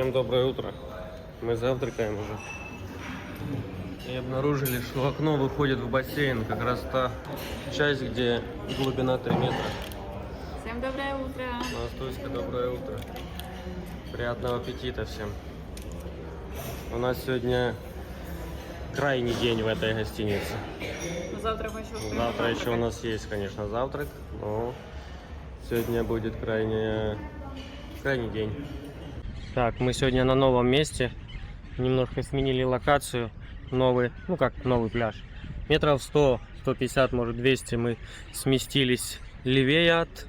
Всем доброе утро. Мы завтракаем уже. И обнаружили, что окно выходит в бассейн. Как раз та часть, где глубина 3 метра. Всем доброе утро. Настойска, доброе утро. Приятного аппетита всем. У нас сегодня крайний день в этой гостинице. Завтра еще Завтра еще у нас есть, конечно, завтрак, но сегодня будет крайний, крайний день. Так, мы сегодня на новом месте. Немножко сменили локацию. Новый, ну как новый пляж. Метров 100, 150, может 200 мы сместились левее от,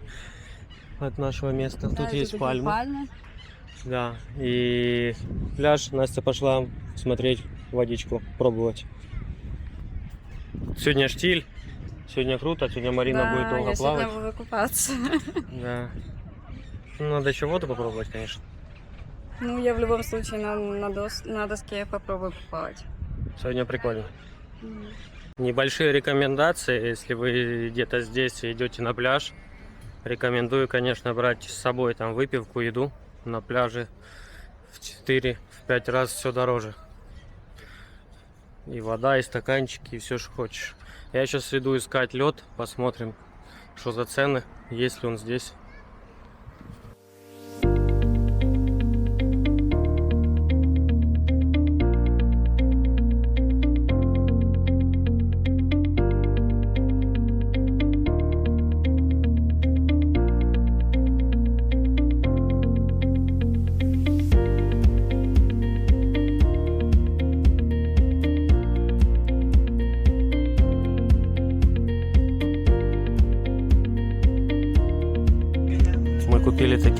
от нашего места. Да, Тут есть пальмы. пальмы. Да, и пляж Настя пошла смотреть водичку, пробовать. Сегодня штиль, сегодня круто, сегодня Марина да, будет долго я плавать. сегодня буду купаться. Да. Ну, надо еще воду попробовать, конечно. Ну, я в любом случае на, на, дос- на доске попробую поплавать. Сегодня прикольно. Небольшие рекомендации, если вы где-то здесь идете на пляж. Рекомендую, конечно, брать с собой там выпивку, еду. На пляже в 4-5 раз все дороже. И вода, и стаканчики, и все, что хочешь. Я сейчас иду искать лед, посмотрим, что за цены, есть ли он здесь.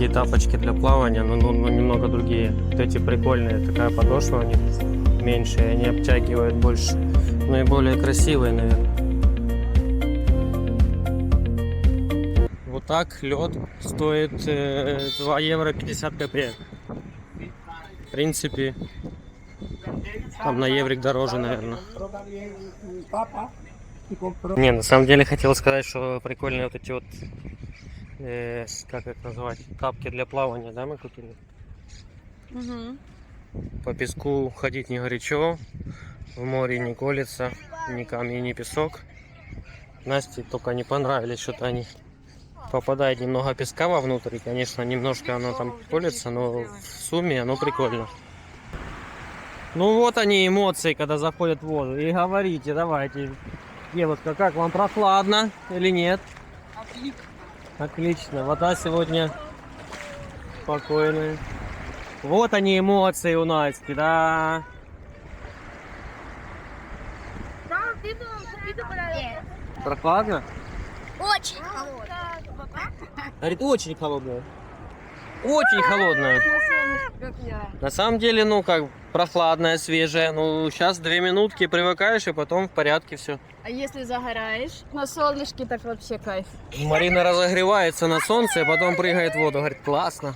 Такие тапочки для плавания, но, ну, ну, немного другие. Вот эти прикольные, такая подошва у них меньше, и они обтягивают больше. Ну и более красивые, наверное. Вот так лед стоит э, 2 евро 50 копеек. В принципе, там на еврик дороже, наверное. Не, на самом деле хотел сказать, что прикольные вот эти вот, э, как их назвать, тапки для плавания, да, мы купили. Мгм. По песку ходить не горячо, в море не колется, ни камни, ни песок. Насте только не понравились, что-то они попадает немного песка вовнутрь, и, конечно, немножко оно там колется, но в сумме оно прикольно. Ну вот они эмоции, когда заходят в воду. И говорите, давайте, девушка, как вам прохладно или нет? Отлично, вода сегодня спокойная. Вот они эмоции у Насти, да. Прохладно? Очень холодно. Говорит, очень холодная. Очень холодная. На самом деле, ну как, прохладная, свежая. Ну, сейчас две минутки привыкаешь, и потом в порядке все. А если загораешь на солнышке, так вообще кайф. Марина разогревается на солнце, и потом прыгает в воду. Говорит, классно.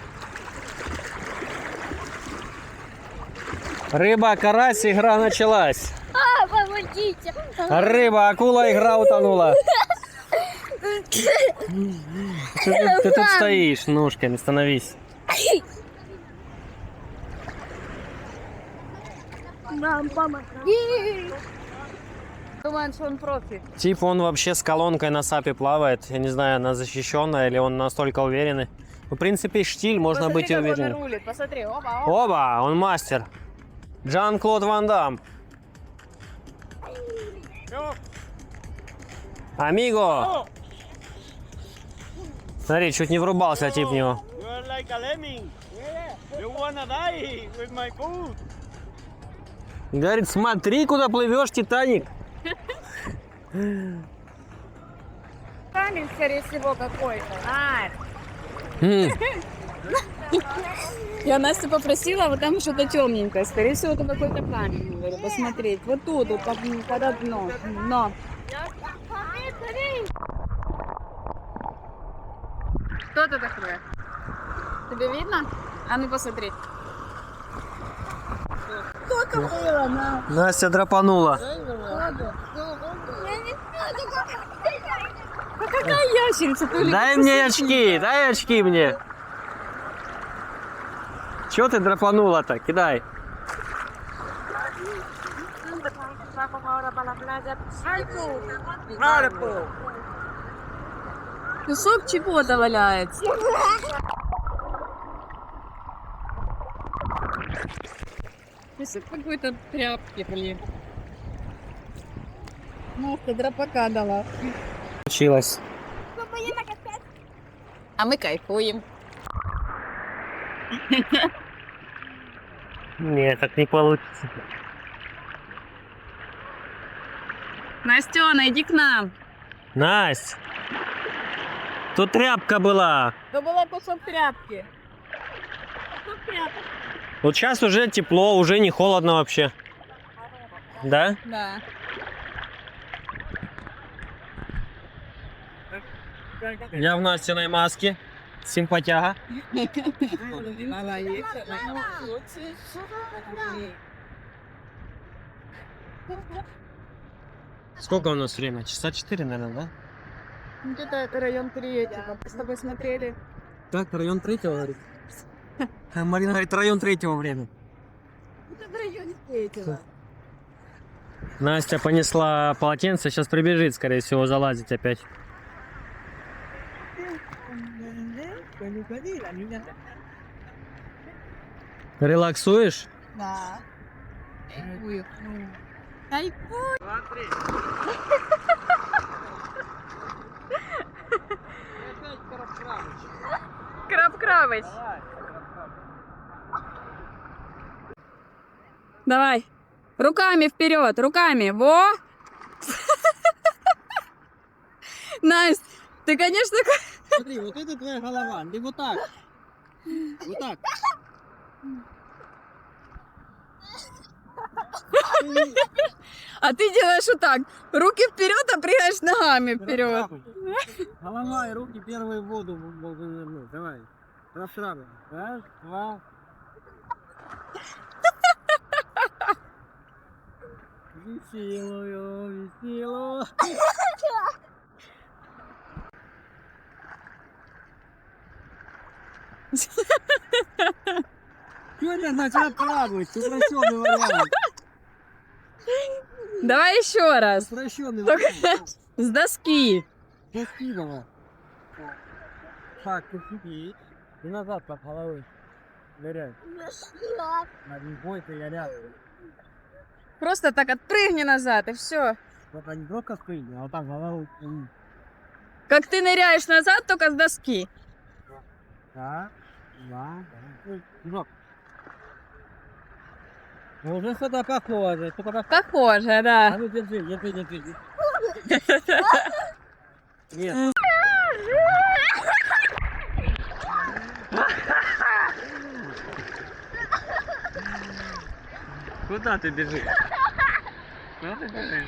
Рыба, карась, игра началась. А, помогите! Рыба, акула, игра утонула. Что ты, ты тут стоишь ножками, становись. Мам, помоги! Думаю, что он профи. Тип, он вообще с колонкой на сапе плавает. Я не знаю, она защищенная или он настолько уверенный. В принципе, штиль, можно Посмотри, быть уверенным. Посмотри, опа, опа. Оба, он мастер. Жан-Клод Ван Дам. Амиго! Смотри, чуть не врубался тип в него. Говорит, смотри, куда плывешь, Титаник. Камень, скорее всего, какой-то. А, я Настю попросила, вот там что-то темненькое. Скорее всего, это какой-то камень. Говорю, посмотреть. Вот тут, вот под, под дно. Дно. Что это такое? Тебе видно? А ну посмотри. Настя драпанула. Какая ящерица? Дай мне очки, дай очки мне. Чего ты драпанула-то? Кидай. кусок чего-то валяется. Кусок какой-то тряпки, блин. Ты драпака дала. Получилось. А мы кайфуем. Нет, так не получится. Настена, иди к нам. Настя! Тут тряпка была. Это была кусок тряпки. Кусок тряпки. Вот сейчас уже тепло, уже не холодно вообще. Да? Да. Я в Настиной маске. Симпатяга. Сколько у нас время? Часа 4, наверное, да? Где-то это район третьего. Мы с тобой смотрели. Так, район третьего, говорит. А Марина говорит, район третьего время. Это в районе третьего. Настя понесла полотенце, сейчас прибежит, скорее всего, залазить опять. Релаксуешь? Да. Кайфую. Кайфую. Краб-крабыч. Давай. Руками вперед, руками. Во! Настя, ты, конечно, Смотри, вот это твоя голова. Ты вот так. Вот так. а ты делаешь вот так. Руки вперед, а прыгаешь ногами вперед. Голова и руки первые в воду должны нырнуть. Давай. Расслабляй. Раз, два. Веселую, веселую. Сегодня начала плавать. Упрощенный вариант. Давай еще раз. Упрощенный Только вариант. с доски. Красивого. Так. И назад под головой. Ныряй. Не бойся, я рядом. Просто так отпрыгни назад, и все. Вот не только спрыгни, а вот так головой. Как ты ныряешь назад, только с доски. Раз, два, три. Прыжок. Ну, уже что-то похоже. Только так. Похоже, А да. ну держи, держи, держи. Нет. Куда ты бежишь? Куда ты бежишь?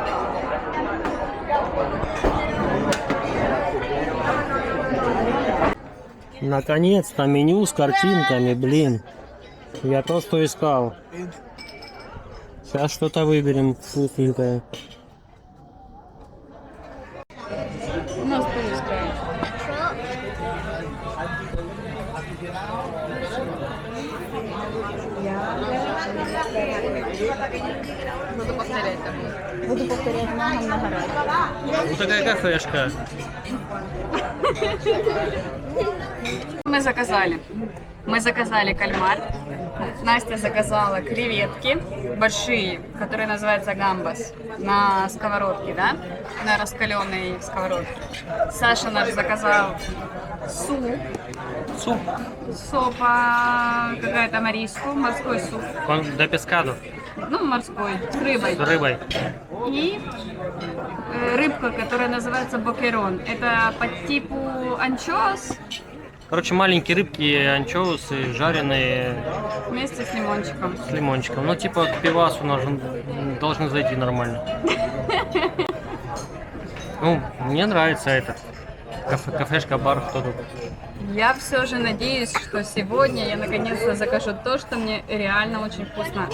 Наконец-то меню с картинками, блин. Я то, что искал. Сейчас что-то выберем вкусненькое. У нас полуская. Буду повторять. Буду повторять много-много раз. Ну такая кафешка. Мы заказали. Мы заказали кальмар. Настя заказала креветки большие, которые называются гамбас, на сковородке, да? На раскаленной сковородке. Саша наш заказал суп, Суп. сопа, какая-то мариску, морской суп. Он до пескаду Ну, морской, с рыбой. с рыбой. И э, рыбка, которая называется бокерон. Это по типу анчоус Короче, маленькие рыбки, анчоусы, жареные вместе с лимончиком. с лимончиком. Ну, типа к пивасу должен, должны зайти нормально. Ну, мне нравится этот. Кафе, кафешка, бар, кто тут. Я все же надеюсь, что сегодня я наконец-то закажу то, что мне реально очень вкусно,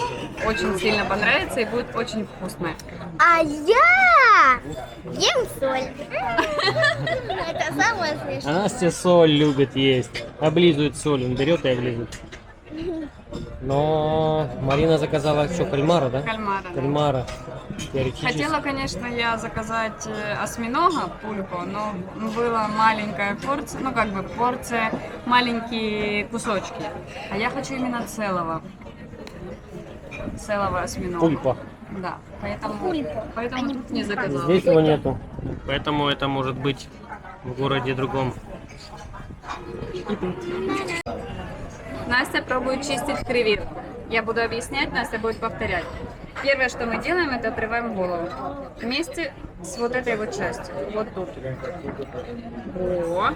очень сильно понравится и будет очень вкусное. А я ем соль. Это самое смешное. А Настя соль любит есть. Облизывает соль, он берет и облизывает. Но Марина заказала что, кальмара, да? Кальмара. да. Кальмара. Теоретически. Хотела, конечно, я заказать э, осьминога, пульку, но была маленькая порция, ну как бы порция, маленькие кусочки. А я хочу именно целого. Целого осьминога. Пульпа. Да, поэтому, поэтому тут не заказала. Здесь его нету. Поэтому это может быть в городе другом. Настя пробует чистить креветку. Я буду объяснять, Настя будет повторять. Первое, что мы делаем, это отрываем голову. Вместе с вот этой вот частью. Вот тут. О,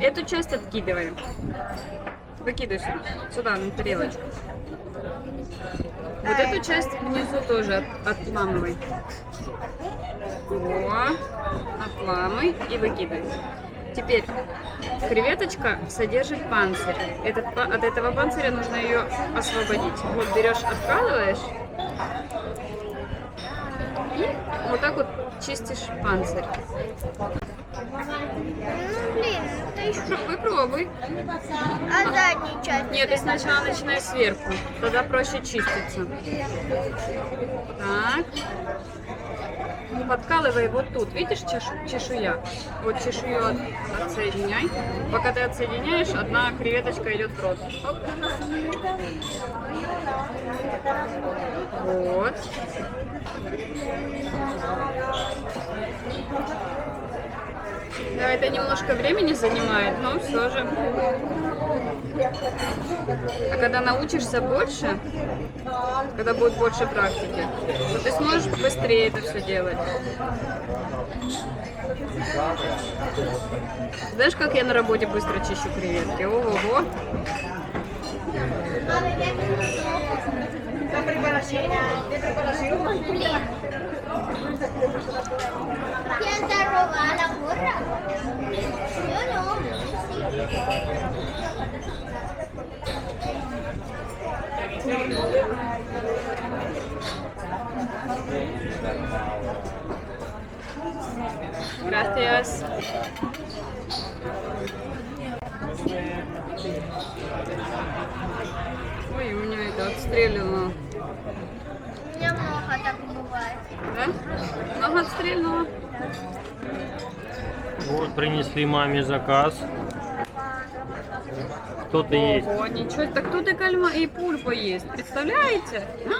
эту часть откидываем. Выкидывай сюда, сюда, на тарелочку. Вот эту часть внизу тоже от- отламывай. О, отламывай и выкидывай. Теперь креветочка содержит панцирь. Этот, от этого панциря нужно ее освободить. Вот берешь, откалываешь и вот так вот чистишь панцирь. Ну, блин, это еще... Пр- Попробуй. А задняя часть? Нет, ты сначала начинай сверху, тогда проще чиститься. Так. Подкалывай вот тут, видишь чеш- чешуя? Вот чешую от- отсоединяй. Пока ты отсоединяешь, одна креветочка идет в рот. Оп. Вот. Да, это немножко времени занимает, но все же. А когда научишься больше, когда будет больше практики, то ты сможешь быстрее это все делать. Знаешь, как я на работе быстро чищу креветки? Ого-го. ¿Quién te roba la gorra? Yo no. Gracias. Ой, у меня это отстрелило. Да? Много отстрельнуло? Вот принесли маме заказ. Кто-то есть. Ого, ничего. Так тут и кальма, и пульпа есть. Представляете?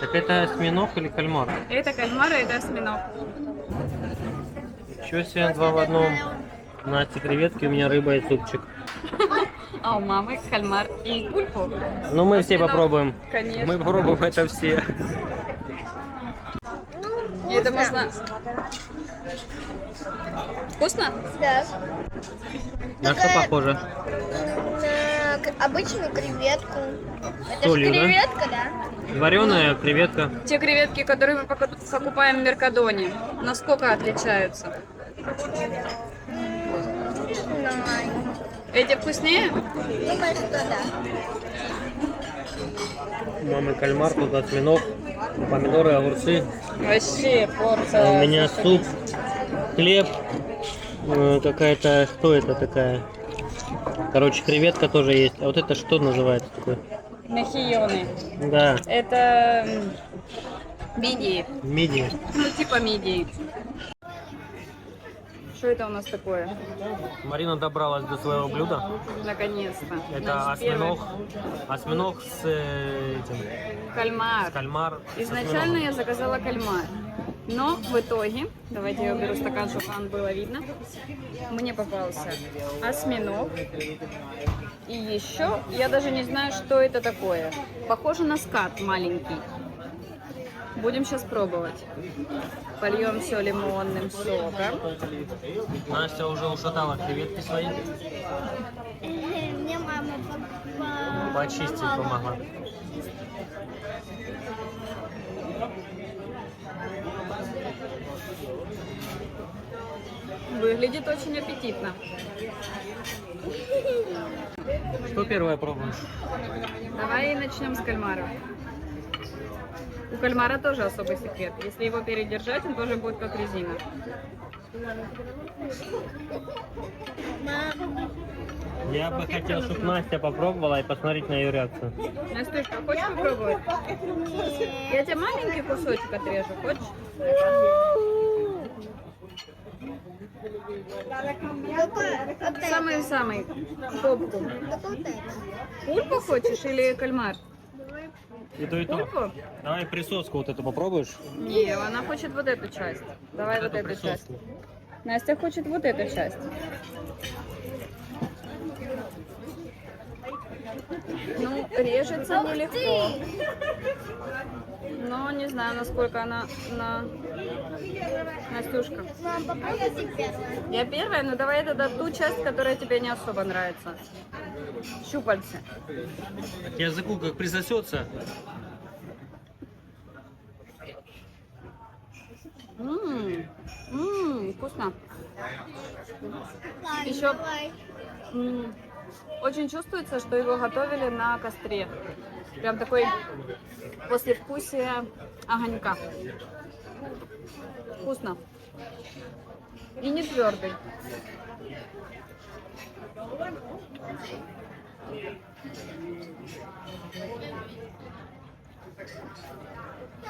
Так это осьминог или кальмар? Это кальмар, а это осьминог. Чего себе два в одном? Настя креветки, у меня рыба и супчик. А у мамы кальмар и пульпу. Ну мы все Осьминог. попробуем. Конечно. Мы попробуем это все. И это можно... Вкусно? Да. На что похоже? На к- обычную креветку. Это Солью, же да? креветка, да? Вареная креветка. Те креветки, которые мы покупаем в Меркадоне, насколько отличаются? Эти вкуснее? Думаю, что да. У мамы кальмар, тут осьминог, помидоры, огурцы. Вообще А порция. У меня суп, хлеб, э, какая-то, что это такая? Короче, креветка тоже есть. А вот это что называется такое? Мехионы. Да, Это мидии. мидии. Ну, типа мидии. Что это у нас такое? Марина добралась до своего блюда. Наконец-то. Это Наш первый осьминог. Осьминог с э, этим, Кальмар. кальмар. с Изначально осьминогом. я заказала кальмар. Но в итоге, давайте я уберу стакан, чтобы вам было видно, мне попался осьминог. И еще, я даже не знаю, что это такое. Похоже на скат маленький. Будем сейчас пробовать. Польем все лимонным соком. Настя уже ушатала креветки свои. Мне мама по- по- Почистить помогла. Выглядит очень аппетитно. Что первое пробуешь? Давай начнем с кальмара. У кальмара тоже особый секрет. Если его передержать, он тоже будет как резина. Я бы хотел, чтобы Настя попробовала и посмотреть на ее реакцию. Настюшка, хочешь попробовать? Я тебе маленький кусочек отрежу, хочешь? Самый-самый попку. Пульпу хочешь или кальмар? И то, и то. Пульпу? Давай присоску вот эту попробуешь? Не, она хочет вот эту часть. Давай вот, эту эту часть. присоску. Настя хочет вот эту часть. Ну, режется нелегко. Но не знаю, насколько она на... Настюшка. Я первая, но давай тогда ту часть, которая тебе не особо нравится. Щупальце. К языку как присосется. Ммм, ммм, вкусно. Еще- Очень чувствуется, что его готовили на костре. Прям такой послевкусие огонька. Вкусно. И не твердый.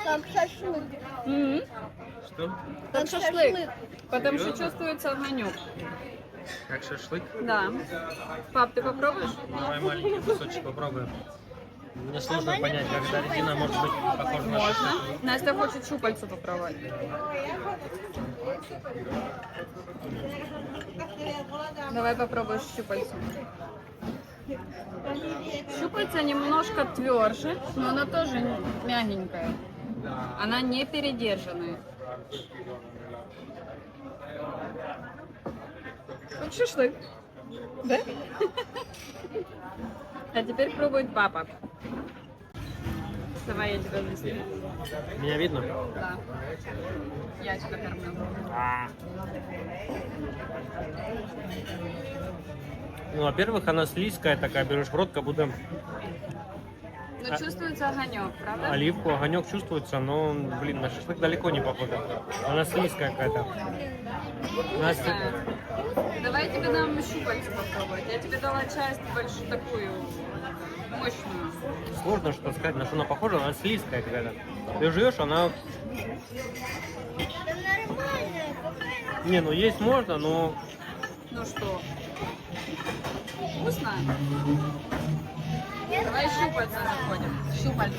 Как шашлык. М, Что? Как шашлык. Потому что чувствуется огонек. Как шашлык? Да. Пап, ты попробуешь? Давай маленький кусочек попробуем. Мне сложно понять, когда резина может быть похожа на Можно. Настя хочет щупальцу попробовать. Давай попробуешь щупальцу. Щупальца немножко тверже, но она тоже мягенькая. Она не передержанная. Вот шашлык. Да? А теперь пробует папа. Давай я тебя высыплю. Меня видно? Да. Я тебя кормлю. А. Ну, во-первых, она слизкая такая, берешь в рот, как будто Но А- чувствуется огонек, правда? оливку, огонек чувствуется, но, блин, на шашлык далеко не похоже. Она слизкая какая-то. Настя, Да. Давай я тебе дам щупальца попробовать. Я тебе дала часть большую такую мощную. сложно что сказать, на что она похожа, она слизкая какая-то. Ты жуешь, она... Не, ну есть можно, но... Ну что? Вкусно? Давай щупальца заходим. Щупальца.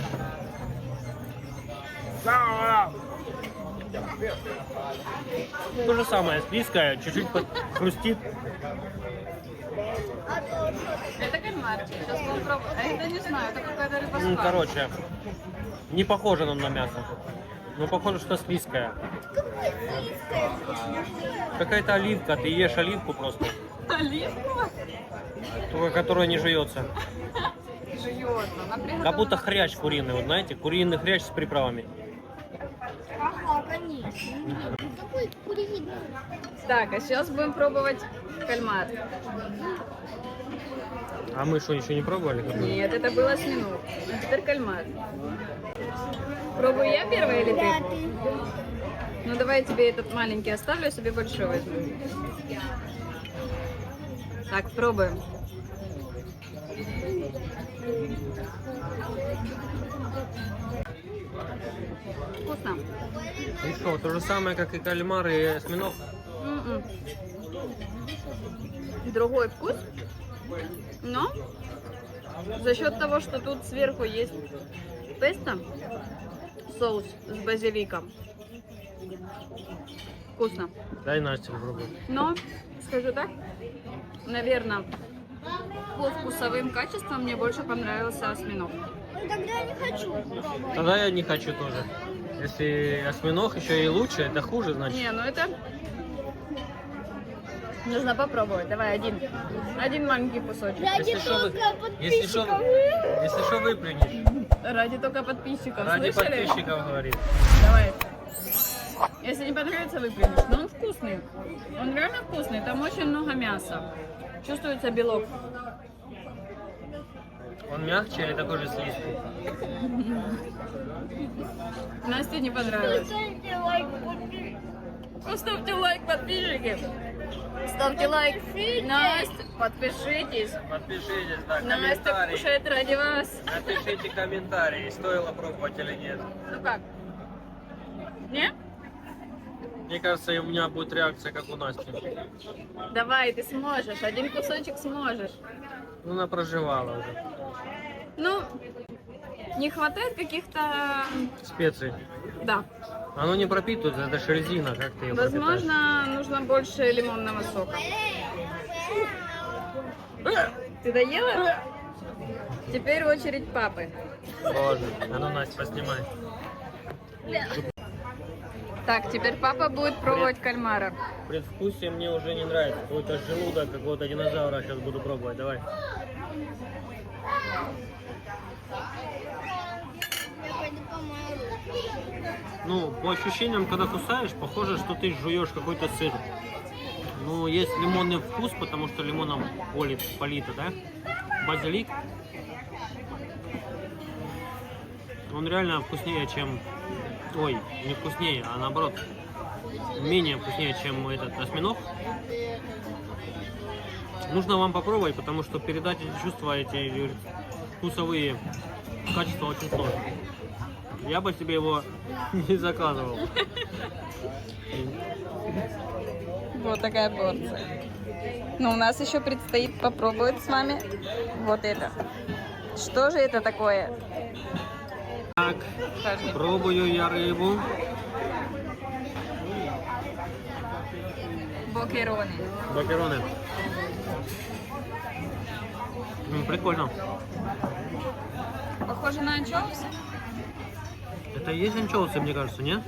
То же самое, слизкая, чуть-чуть хрустит. Это кальмарчик. Сейчас пробовать. А это не знаю, это какая-то рыба Ну, короче, не похоже она на мясо. Ну, похоже, что слизкая. Какая-то оливка, ты ешь оливку просто, Оливку? только которая не жуется. Жуется. Она Как будто хрящ куриный, вот знаете, куриный хрящ с приправами. Конечно. Так, а сейчас будем пробовать кальмар. А мы что, еще не пробовали? Нет, это был осьминог. А теперь кальмар. Пробую я первая или Да, ты? ты. Ну давай я тебе этот маленький оставлю, а себе большой возьму. Так, пробуем. Вкусно. И что, то же самое, как и кальмар и осьминог? М-м. Другой вкус, но за счет того, что тут сверху есть песто, соус с базиликом, вкусно. Дай Насте попробовать. Но, скажу так, наверное, по вкусовым качествам мне больше понравился осьминог. Ну тогда я не хочу пробовать. Тогда я не хочу тоже. Если осьминог еще и лучше, это хуже, значит. Не, ну это нужно попробовать. Давай один, один маленький кусочек. Ради Если что, вы- только если что, подписчиков. Если что, выплюнешь. Ради только подписчиков. Ради Слышали? подписчиков говорит. Давай. Если не понравится, выплюнешь. Но он вкусный. Он реально вкусный. Там очень много мяса. Чувствуется белок. Он мягче или такой же слизкий? Насте не понравилось. Ставьте лайк, подписчиков. Поставьте лайк, подписчики. Ставьте лайк. Настя, подпишитесь. Подпишитесь, да, Настя кушает ради вас. Напишите комментарии, стоило пробовать или нет. Ну как? Не? Мне кажется, и у меня будет реакция, как у Насти. Давай, ты сможешь. Один кусочек сможешь. Ну, она проживала уже. Ну, не хватает каких-то... Специи. Да. Оно не пропитывается, это же резина, как ты ее пропитаешь? Возможно, нужно больше лимонного сока. Ты доела? Теперь очередь папы. Боже, а ну, Настя, поснимай. Так, теперь папа будет пробовать кальмара. Предвкусие мне уже не нравится. Какой-то желудок какого-то динозавра сейчас буду пробовать. Давай. Я пойду помою руки. Ну, по ощущениям, когда кусаешь, похоже, что ты жуешь какой-то сыр. Ну, есть лимонный вкус, потому что лимоном полит, полито, да? Базилик. Он реально вкуснее, чем... Ой, не вкуснее, а наоборот, менее вкуснее, чем этот осьминог. Нужно вам попробовать, потому что передать эти чувства, эти вкусовые качества очень сложно. Я бы себе его не заказывал. Вот такая порция. Но у нас еще предстоит попробовать с вами вот это. Что же это такое? Так, Покажи. пробую я рыбу. Бокерони. Бакероны. М, Прикольно. Похоже на анчоусы? Это и есть анчоусы, мне кажется, нет?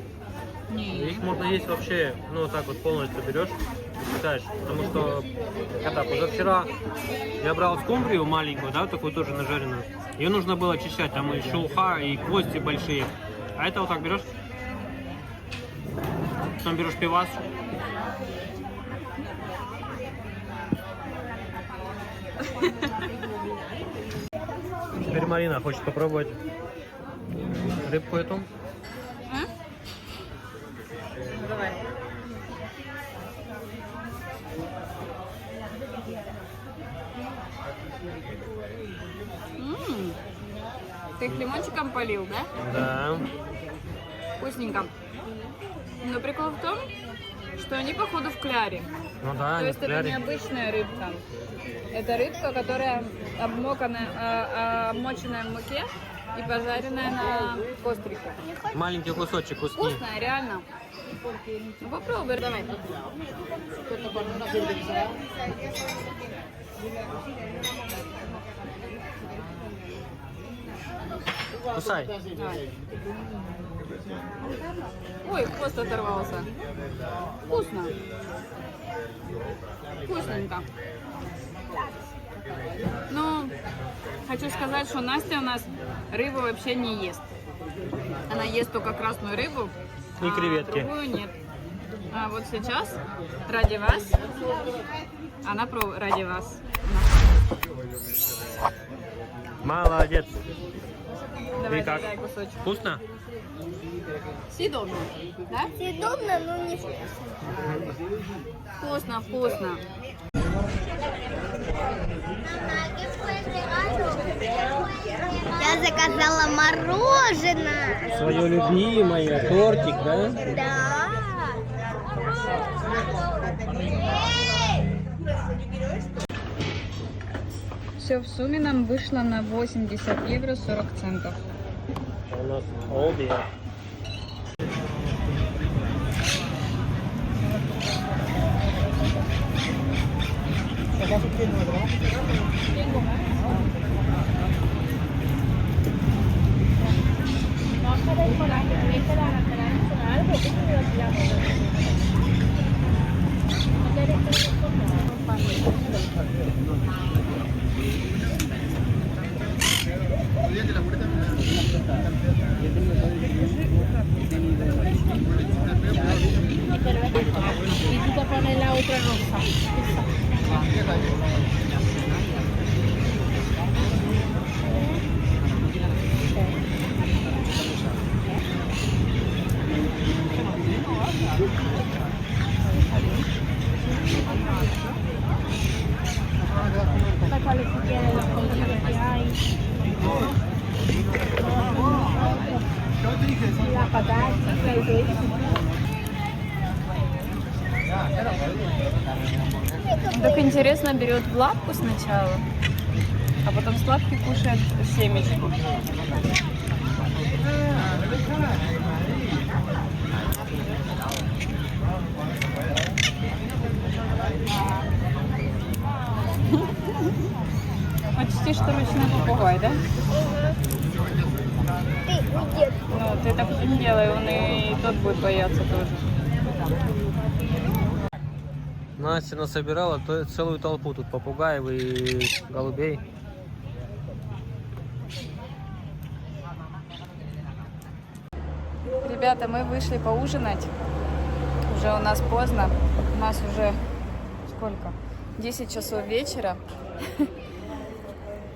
Их можно есть вообще, ну так вот полностью берешь и питаешь. Потому что, когда позавчера я брал скумбрию маленькую, да, такую тоже нажаренную. Ее нужно было очищать, там и шелуха, и кости большие. А это вот так берешь. Потом берешь пивас. Теперь Марина хочет попробовать рыбку эту. А? Давай. М, Ты их лимончиком полил, да? Да. Вкусненько. Но прикол в том, что они походу в кляре. Ну да, То есть это кляре. необычная рыбка. Это рыбка, которая обмокана, а, а, обмоченная в муке и пожаренная на кострике. Маленький кусочек вкуснее. Вкусная, реально. Ну, попробуй, давай. Кусай. Ой, хвост оторвался. Вкусно. Вкусненько. Ну, хочу сказать, что Настя у нас рыбу вообще не ест. Она ест только красную рыбу, И а креветки. другую нет. А вот сейчас ради вас она про ради вас Молодец. Давай, как? заедай кусочек. Вкусно? Съедобно, да? Съедобно, но не вкусно. Вкусно, вкусно. Я заказала мороженое. Свое любимое, тортик, да? Да. Все в сумме нам вышло на 80 евро 40 центов. У нас обе. panela ultrarrossa. La califica de las cosas que hay. La patata, la idea. Так интересно, берет в лапку сначала, а потом сладкий кушает семечку. Почти что ручной попугай, да? Ты. Ну, ты так не делай, он и тот будет бояться тоже. Настя насобирала целую толпу тут попугаев и голубей. Ребята, мы вышли поужинать. Уже у нас поздно. У нас уже сколько? 10 часов вечера.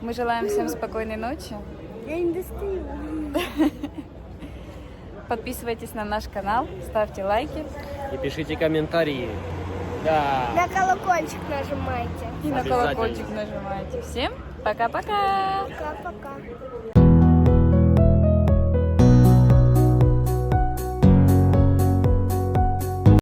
Мы желаем всем спокойной ночи. Я не достаю. Подписывайтесь на наш канал, ставьте лайки И пишите комментарии. Да. На колокольчик нажимайте. и на колокольчик нажимайте. Всем пока-пока! Пока-пока.